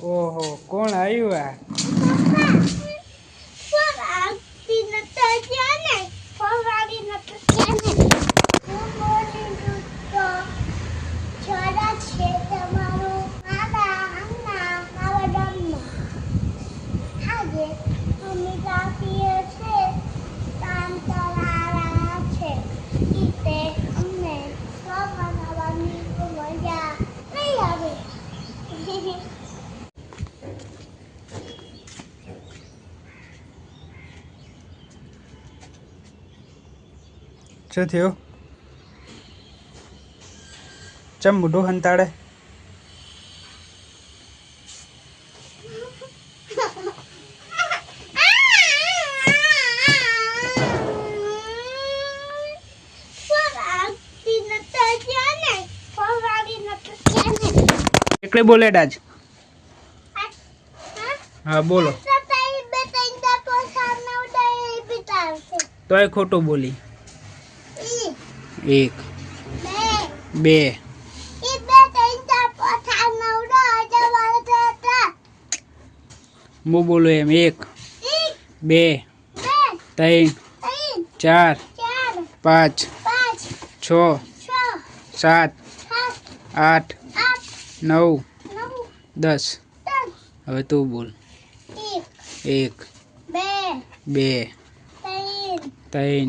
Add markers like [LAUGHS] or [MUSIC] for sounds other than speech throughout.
ઓહો કોણ આવ્યું આ ફરાળી નતા જાને ફરાળી નતા જાને હું બોલી દઉં તો છોરા છે તમારો મારા આંગણા મારા ગામમાં આજે અમે કાપીએ છે કામ કરારા છે ઈતે અમને સો બનાવવાની મજા નહીં આવે શું થયું? ચમ મોઢું હંતાડે? એકલે બોલે ડાજ. હા હા બોલો. તો એ ખોટું બોલી. એક બે. હું બોલું એમ એક બે ત્રણ ચાર પાંચ છ સાત આઠ નવ દસ. હવે તું બોલ. એક બે ત્રણ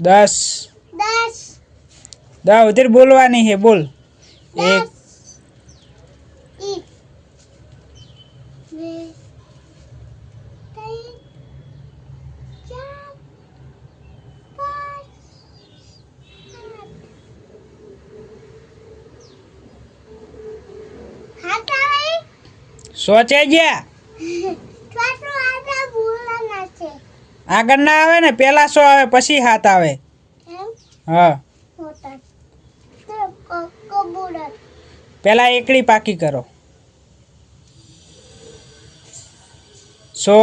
દસ. દસ. ઉધીર બોલવાની હે બોલ. એક. સોચે ગયા આગળ ના આવે ને પેલા સો આવે પછી હાથ આવે. હા. પેલા એકડી પાકી કરો. સો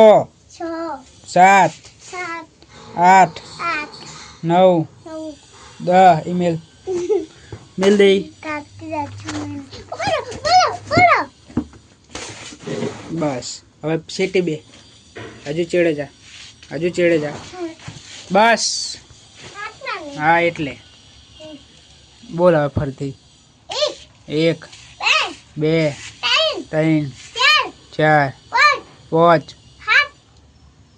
સાત આઠ નવ દસ ઈમેલ. મેલ દઈ બસ. હવે સીટી બે. હજુ ચેડે જા. હજુ ચેડે જા. બસ. હા, એટલે. બોલ હવે ફરતી એક, બે, ત્રણ, ચાર, પાંચ, સાત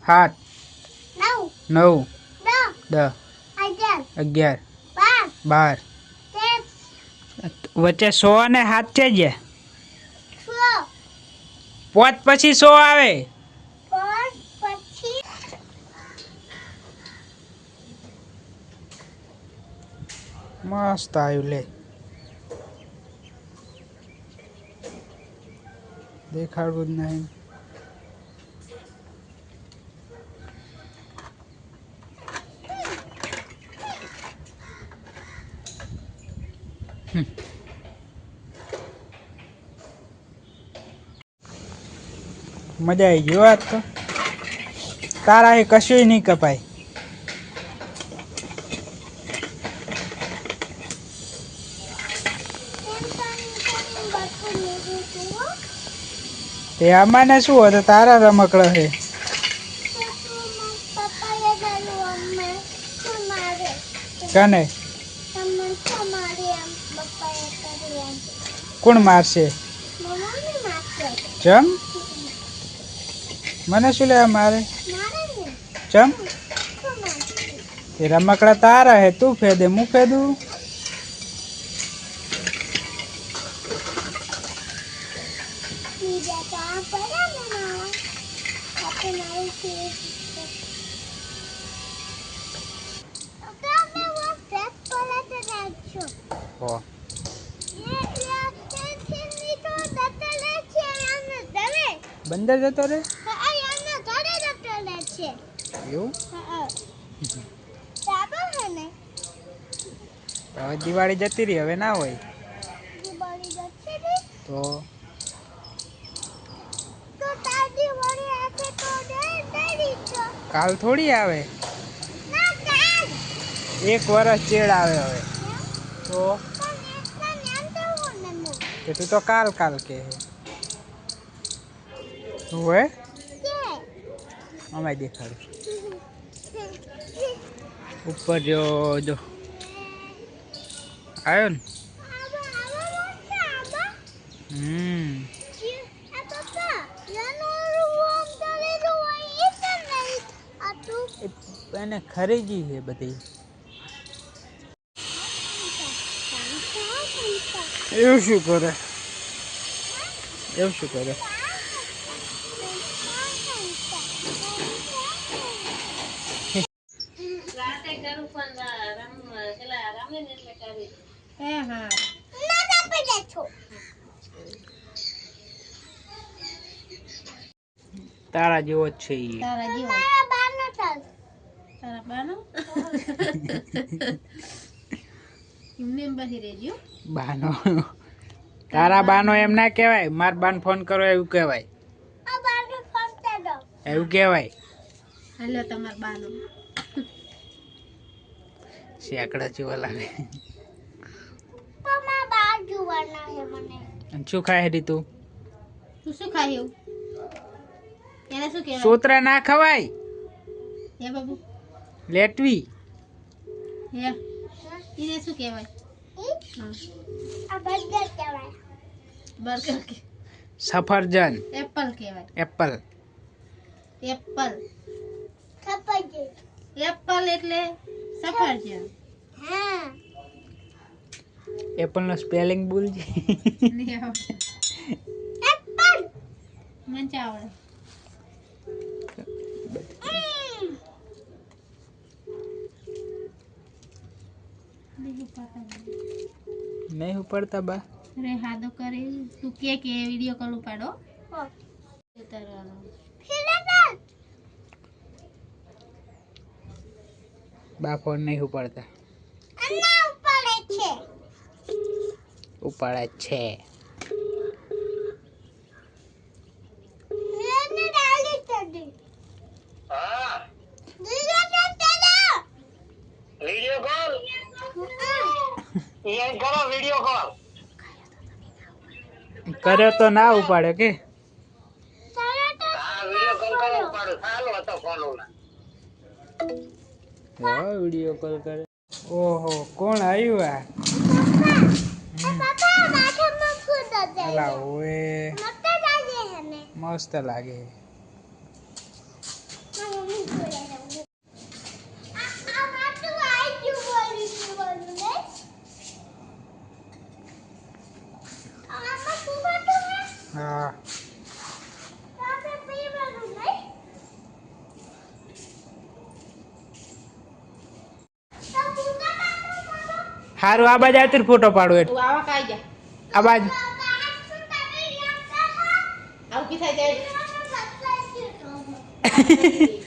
સાત નવ, દસ, અગિયાર, બાર. વચ્ચે સો અને હાથ છે જ. પોચ પછી સો આવે પાંચ પછી મસ્ત આવ્યું લે દેખાડવું જ નહીં હમ. મજા આવી ગઈ વાત તો તારા એ કશું નહીં કપાય તે આમાં શું હતું તારા રમકડા છે. કને? કોણ મારશે? ચમ? મને શું લેવા મારે? ચમ? એ રમકડા તારા હે તું ફેદે હું ફેદું બીજા તો આ પડ્યા ને મારા બંદર જતો રે છે એવું? હવે દિવાળી જતી રહી હવે ના હોય. તો તાર દિવાળી આશે તો ડર ડરી તો કાલ થોડી આવે. એક વર્ષ ચેડ આવે હવે. તો? કે તું તો કાલ કાલ કે તું હે? કે દેખાડું. ઉપર જો જો. આવ્યો ને? હમ આ પપ્પા યાનો રૂમ તલે રૂવાઈ ઇતન નહીં આ તું એને ખરીદી છે બધી. એવું શું કરે? એવું શું કરે? રાતે કરું પણ રમ પેલા રમે ને એટલે કરી હે હા ના પડે છો તારા જેવો જ છે તારા જેવો બાનો એમને એમ બસી રહેજો બાનો તારા બાનો એમ ના કહેવાય માર બાન ફોન કરો એવું કહેવાય આ બાનો ફોન દો એવું કહેવાય હેલો તમાર બાનો શેકડા જેવા લાગે શું ખાય રી તું તું શું ખાય એવું એને શું કહેવાય સોતરા ના ખવાય હે બાબુ લેટવી. હે એને શું કહેવાય? આ બર્ગર કહેવાય. બર્ગર કે સફરજન. એપલ કહેવાય. એપલ. એપલ. એપલ એટલે સફરજન. હા. એપલ નો સ્પેલિંગ બોલજે છે એપલ. મને આવડે. નહીં ઉપાડતા બા. અરે હાદો કરે. તું કે કે વીડિયો કોલ ઉપાડો. હો. બા ફોન નહીં ઉપાડતા. ઉપાડે છે. ઉપાડે છે મેને ડાલી ચડી હા દીદા ચડા વિડિયો કોલ હા એ કરો વિડિયો કોલ કર્યો તો ના ઉપાડે કે? વિડિયો કોલ કરો. ઓહો કોણ આવ્યું આ? મસ્ત લાગે મારા મમ્મી જોડે રહું આ આ માટુ આઈ ગયું બોલી બોલું ને આમાં શું માટુ હે હા આપણે પીવાનું નહીં તો પૂકા માટુ મારો હારું આ બાજુ આવતી ફોટો પાડો એટલે તું આવા કાઈ જા. આ બાજુ. આવું કી થાય જાય. [LAUGHS] [LAUGHS]